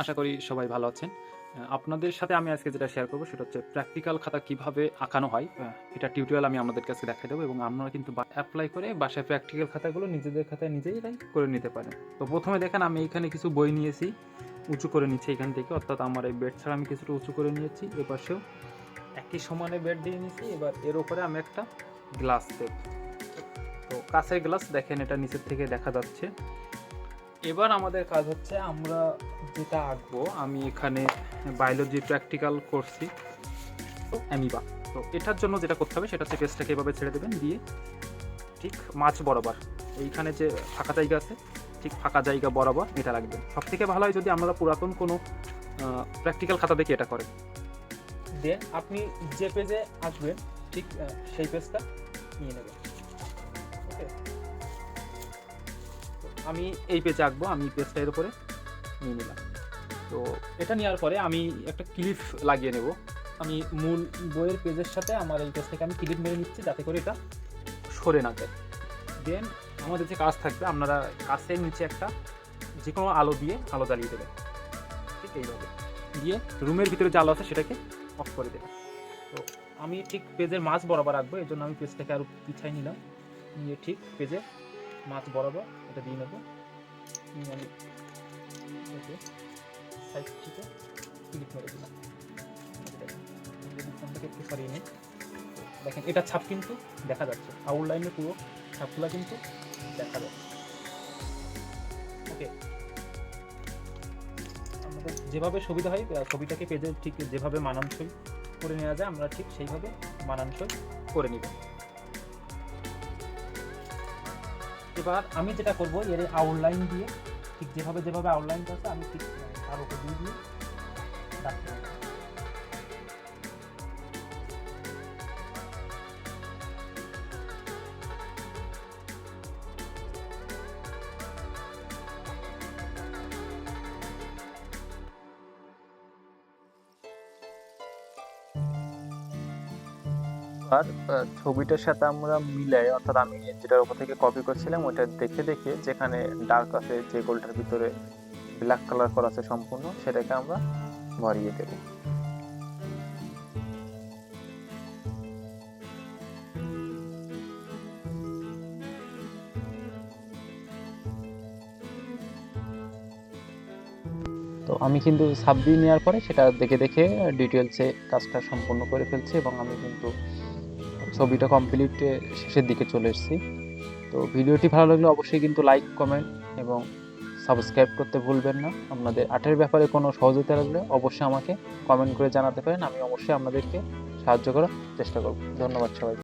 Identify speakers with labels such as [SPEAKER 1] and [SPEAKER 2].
[SPEAKER 1] আশা করি সবাই ভালো আছেন। আপনাদের সাথে আমি আজকে যেটা শেয়ার করব সেটা হচ্ছে প্র্যাকটিক্যাল খাতা কীভাবে আঁকানো হয় এটা টিউটোরিয়াল আমি আপনাদের কাছে দেখাই দেবো এবং আপনারা কিন্তু অ্যাপ্লাই করে বাসায় প্র্যাকটিক্যাল খাতাগুলো নিজেদের খাতায় নিজেরাই করে নিতে পারেন। তো প্রথমে দেখেন, আমি এখানে কিছু বই নিয়েছি, উঁচু করে নিচ্ছি এখান থেকে, অর্থাৎ আমার এই বেড ছাড়া আমি কিছুটা উঁচু করে নিয়েছি এ পাশেও একই সমানে বেড দিয়ে নিয়েছি, এবার এর উপরে আমি একটা গ্লাস দেব। তো কাছের গ্লাস দেখেন এটা নিচের থেকে দেখা যাচ্ছে। এবার আমাদের কাজ হচ্ছে আমরা যেটা আঁকবো, আমি এখানে বায়োলজি প্র্যাকটিক্যাল করছি, অ্যামিবা। তো এটার জন্য যেটা করতে হবে, সেটা হচ্ছে পেস্টটাকে এভাবে ছেড়ে দেবেন, দিয়ে ঠিক মাছ বরাবর, এইখানে যে ফাঁকা জায়গা আছে, ঠিক ফাঁকা জায়গা বরাবর এটা রাখবেন। সব থেকে ভালো হয় যদি আপনারা পুরাতন কোনো প্র্যাকটিক্যাল খাতা দেখে এটা করেন। দেন আপনি যে পেজে আসবেন, ঠিক সেই পেজটা নিয়ে নেবেন। ওকে আমি এই পেজে আঁকবো, আমি পেজটা এর উপরে নিয়ে নিলাম। তো এটা নেওয়ার পরে আমি একটা ক্লিপ লাগিয়ে নেব। আমি মূল বইয়ের পেজের সাথে আমার এই পেজ থেকে আমি ক্লিপ মেরে নিচ্ছি, যাতে করে এটা সরে না যায়। দেন আমাদের যে কাজ থাকবে, আপনারা কাছের নিচে একটা যে কোনো আলো দিয়ে আলো জ্বালিয়ে দেবেন। ঠিক এইভাবে। দিয়ে রুমের ভিতরে যে আলো আছে, সেটাকে অফ করে দেবেন। তো আমি ঠিক পেজের মাছ বরাবর রাখব এই জন্য আমি পেজটাকে আরও পিছাই নিলাম। নিয়ে ঠিক পেজের মাছ বরাবর এটা দিয়ে নেব। আমি ক্লিক দিলাম। ফোনটাকে একটু সরিয়ে নিই। দেখেন, এটা ছাপ কিন্তু দেখা যাচ্ছে। আউটলাইনে পুরো ছাপগুলো কিন্তু দেখা যাচ্ছে। ওকে আমাদের যেভাবে সুবিধা হয় ছবিটাকে পেজে ঠিক যেভাবে মানানসই করে নেওয়া যায়, আমরা ঠিক সেইভাবে মানানসই করে নিব। এবার আমি যেটা করব, এর আউটলাইন দিয়ে, ঠিক যেভাবে যেভাবে আউটলাইন করছে আমি ঠিক উপর দিয়ে দিয়ে রাখতে
[SPEAKER 2] আহ, ছবিটার সাথে আমরা মিলাই অর্থাৎ আমি যেটার উপর থেকে কপি করছিলাম ওটা দেখে দেখে যেখানে ডার্ক আছে যে গোলটার ভিতরে ব্ল্যাক কালার করা আছে সম্পূর্ণ সেটাকে আমরা ভরিয়ে দেব। তো আমি কিন্তু সাব নেওয়ার পরে সেটা দেখে দেখে ডিটেলসে কাজটা সম্পূর্ণ করে ফেলছি এবং আমি কিন্তু ছবিটা কমপ্লিট শেষের দিকে চলে এসেছি। তো ভিডিওটি ভালো লাগলে অবশ্যই কিন্তু লাইক কমেন্ট এবং সাবস্ক্রাইব করতে ভুলবেন না। আপনাদের আর্টের ব্যাপারে কোনো সহযোগিতা লাগলে অবশ্যই আমাকে কমেন্ট করে জানাতে পারেন। আমি অবশ্যই আপনাদেরকে সাহায্য করার চেষ্টা করব। ধন্যবাদ সবাই